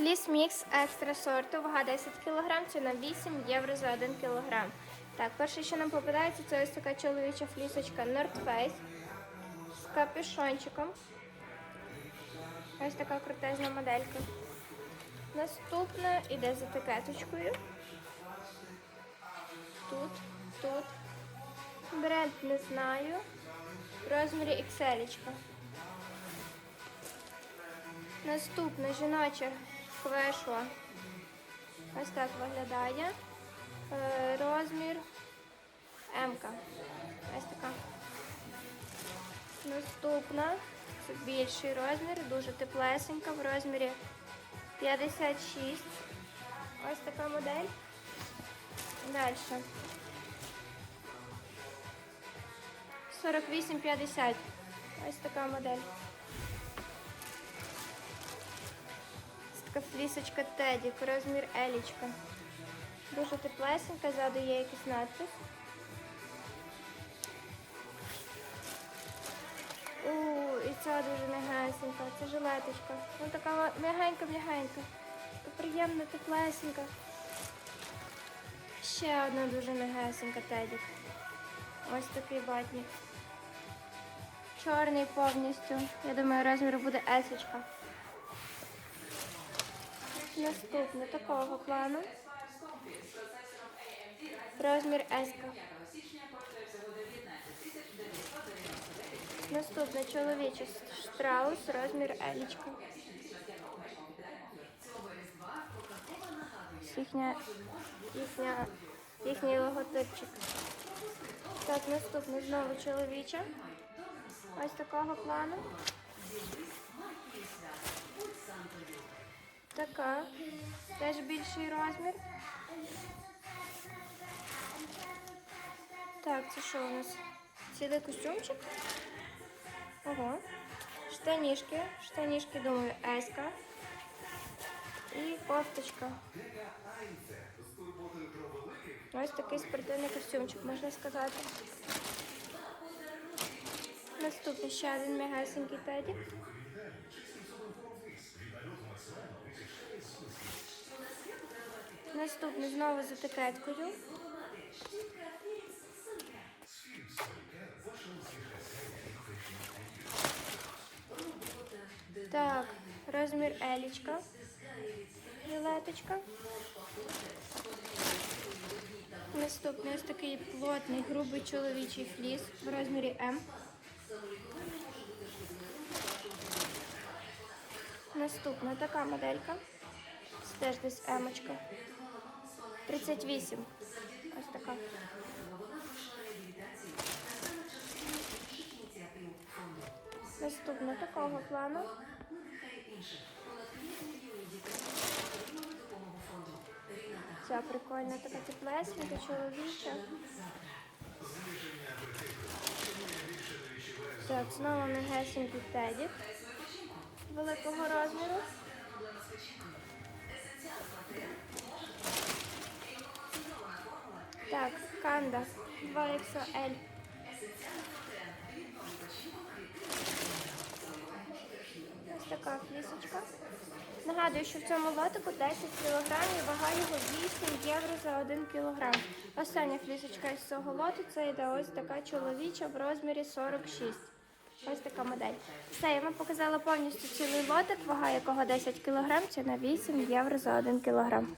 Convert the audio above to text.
Ліс мікс екстра сорту, вага 10 кг, ціна 8 євро за 1 кг. Так, перше, що нам попадається, це ось така чоловіча флісочка North Face з капюшончиком. Ось така крутезна моделька. Наступна іде з етикеточкою. Тут, тут. Бренд не знаю. В розмірі XL. Наступна жіноча квешва. Ось так виглядає. Е, Розмір М. Ось така. Наступна. Це більший розмір, дуже теплесенька в розмірі 56. Ось така модель. Далі. 48,50. Ось така модель. Така флісочка Теді, розмір Елічка. Дуже теплесенька, ззаду є якийсь надпис. У, і ця дуже м'ягесенька, це жилеточка. Ну така м'ягенька-м'ягенька. Приємна, теплесенька. Ще одна дуже м'ягесенька тедік. Ось такий батник. Чорний повністю. Я думаю, розмір буде есочка. Наступне такого плану. Розмір еска. Наступне чоловіче штраус, розмір елічка. Їхня, їхня, їхній логотипчик. Так, наступне знову чоловіча. Ось такого плану. Така. Теж більший розмір. Так, це що у нас? Цілий костюмчик. Ого. Штанішки. Штанішки, думаю, еска. І кофточка. Ось такий спортивний костюмчик, можна сказати. Наступний ще один м'ягесенький теді. Наступний знову з етикеткою. Так, розмір елічка. Жилеточка. Наступний ось такий плотний, грубий чоловічий фліс в розмірі М. Наступна така моделька. Теж десь Емочка. 38. Ось така. Наступна такого плану. Ця прикольна, така теплесенька, чоловіча. Так, знову мегесенький тедік великого розміру. Канда 2XL. Ось така флісочка. Нагадую, що в цьому лотику 10 кг, вага його 8 євро за 1 кг. Остання флісочка із цього лоту це йде ось така чоловіча в розмірі 46. Ось така модель. Все, я вам показала повністю цілий лотик, вага якого 10 кг, це на 8 євро за 1 кг.